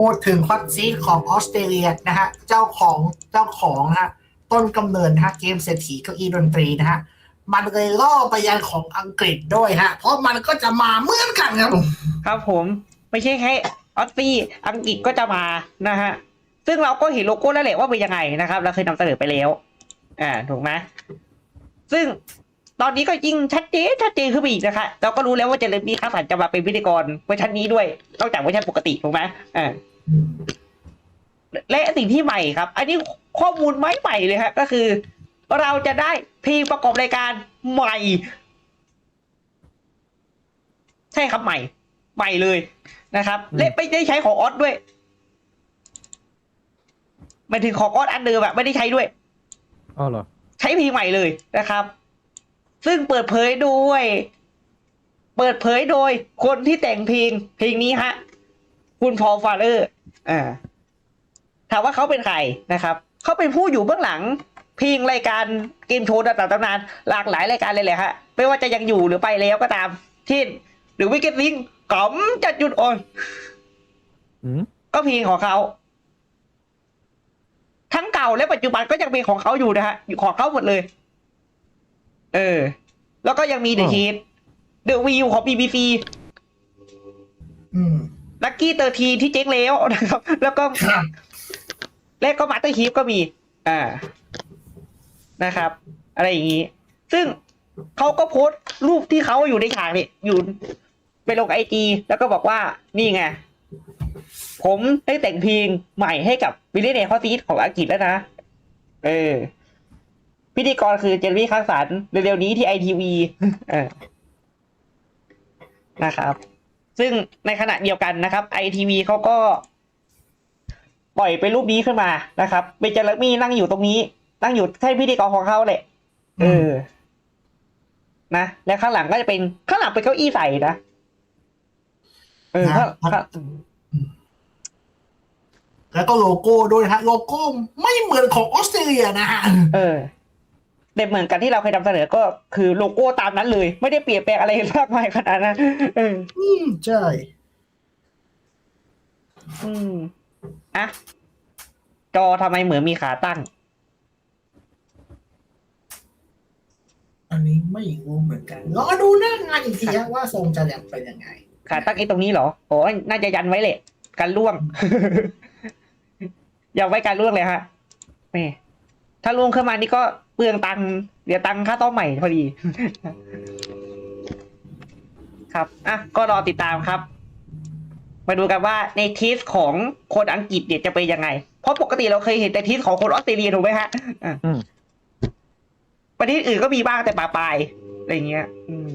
พูดถึงฮอตซีดของออสเตรเลียนะฮะเจ้าของเจ้าของฮะต้นกำเนิดฮะเกมเศรษฐีเก้าอี้ดนตรีนะฮะมันเลยล่อไปยังของอังกฤษด้วยฮะ เพราะมันก็จะมาเหมือนกันครับผมครับผมไม่ใช่แค่ออสซี่อังกฤษก็จะมานะฮะซึ่งเราก็เห็นโลโก้แล้วแหละว่าเป็นยังไงนะครับ เราเคยนำเสนอไปแล้ว อ่าถูกไหมซึ่งตอนนี้ก็ยิ่งชัดเจนชัดเจนขึ้นไปอีกนะคะเราก็รู้แล้วว่าเจเรมี่คัสสันจะมาเป็นพิธีกรเวอร์ชันนี้ด้วยนอกจากเวอร์ชันปกติถูกไหมอ่า และสิ่งที่ใหม่ครับ อันนี้ข้อมูลไม่ใหม่เลยฮะก็คือ เราจะได้เพลงประกอบรายการใหม่ ใช่ครับใหม่ ใหม่เลยนะครับอืมและไม่ได้ใช้ของออสด้วยหมายถึงของออสอันเดิมอะไม่ได้ใช้ด้วยอ๋อเหรอ ใช้เพลงใหม่เลยนะครับ ซึ่งเปิดเผยโดยเปิดเผยโดยคนที่แต่งเพลงเพลงนี้ฮะ คุณพอลฟาเลอร์อ่าถามว่าเขาเป็นใครนะครับ เขาเป็นผู้อยู่เบื้องหลังเพลงรายการเกมโชว์ต่างๆตำนานหลากหลายรายการเลยแหละฮะไม่ว่าจะยังอยู่หรือไปแล้วก็ตามเช่นหรือวิกเก็ตลิงกล่อมจัดหยุดอ่อนอืมก็เพลงของเขาทั้งเก่าและปัจจุบันก็ยังเป็นของเขาอยู่นะฮะอยู่ของเขาหมดเลย เออ แล้วก็ยังมี The Hit The View ของ BBC อืม ลักกี้เตอร์ทีที่เจ๊งแล้วนะครับ แล้วก็ครับและก็มาสเตอร์ฮีฟก็มี อ่านะครับ อะไรอย่างนี้ ซึ่งเขาก็โพสต์รูปที่เขาอยู่ในฉากนี่อยู่ไปลงไอจีแล้วก็บอกว่านี่ไง ผมได้แต่งเพลงใหม่ให้กับวิลเลียนคอซีของอังกฤษแล้วนะ เออ พิธีกรคือเจนวี่คังสันเร็วๆนี้ที่ไอทีวีเออนะครับ ซึ่งในขณะเดียวกันนะครับไอทีวีเขาก็ ปล่อยเป็นรูปนี้ขึ้นมานะครับเบนจาร์มี่นั่งอยู่ตรงนี้ นั่งอยู่ใช่พิธีกรของเขาแหละเออนะแล้วข้างหลังก็จะเป็นข้างหลังเป็นเก้าอี้ใส่นะเออข้างข้างแล้วก็โลโก้ด้วยนะฮะ โลโก้ไม่เหมือนของออสเตรเลียนะฮะเออ แต่เหมือนกันที่เราเคยนำเสนอก็คือโลโก้ตามนั้นเลย ไม่ได้เปลี่ยนแปลงอะไรมากมายขนาดนั้นเอออืมใช่ อืมอะจอทำไมเหมือนมีขาตั้ง อันนี้ไม่รู้เหมือนกันรอดูหน้างานอีกทีฮะว่าทรงจะแบบเป็นยังไง ขาตั้งไอ้ตรงนี้เหรอโอ้ยน่าจะยันไว้แหละกันล่วง อย่าไว้การล่วงเลยฮะแหม่ถ้าล่วงขึ้นมานี่ก็เปลืองตังค์เดี๋ยวตังค่าต้มใหม่พอดี ครับอะก็รอติดตามครับ มาดูกันว่าในทีสของคนอังกฤษเนี่ยจะเป็นยังไง เพราะปกติเราเคยเห็นแต่ทีสของคนออสเตรเลียถูกไหมฮะอะอืม ประเทศอื่นก็มีบ้างแต่ปลาปลายอะไรเงี้ย อืม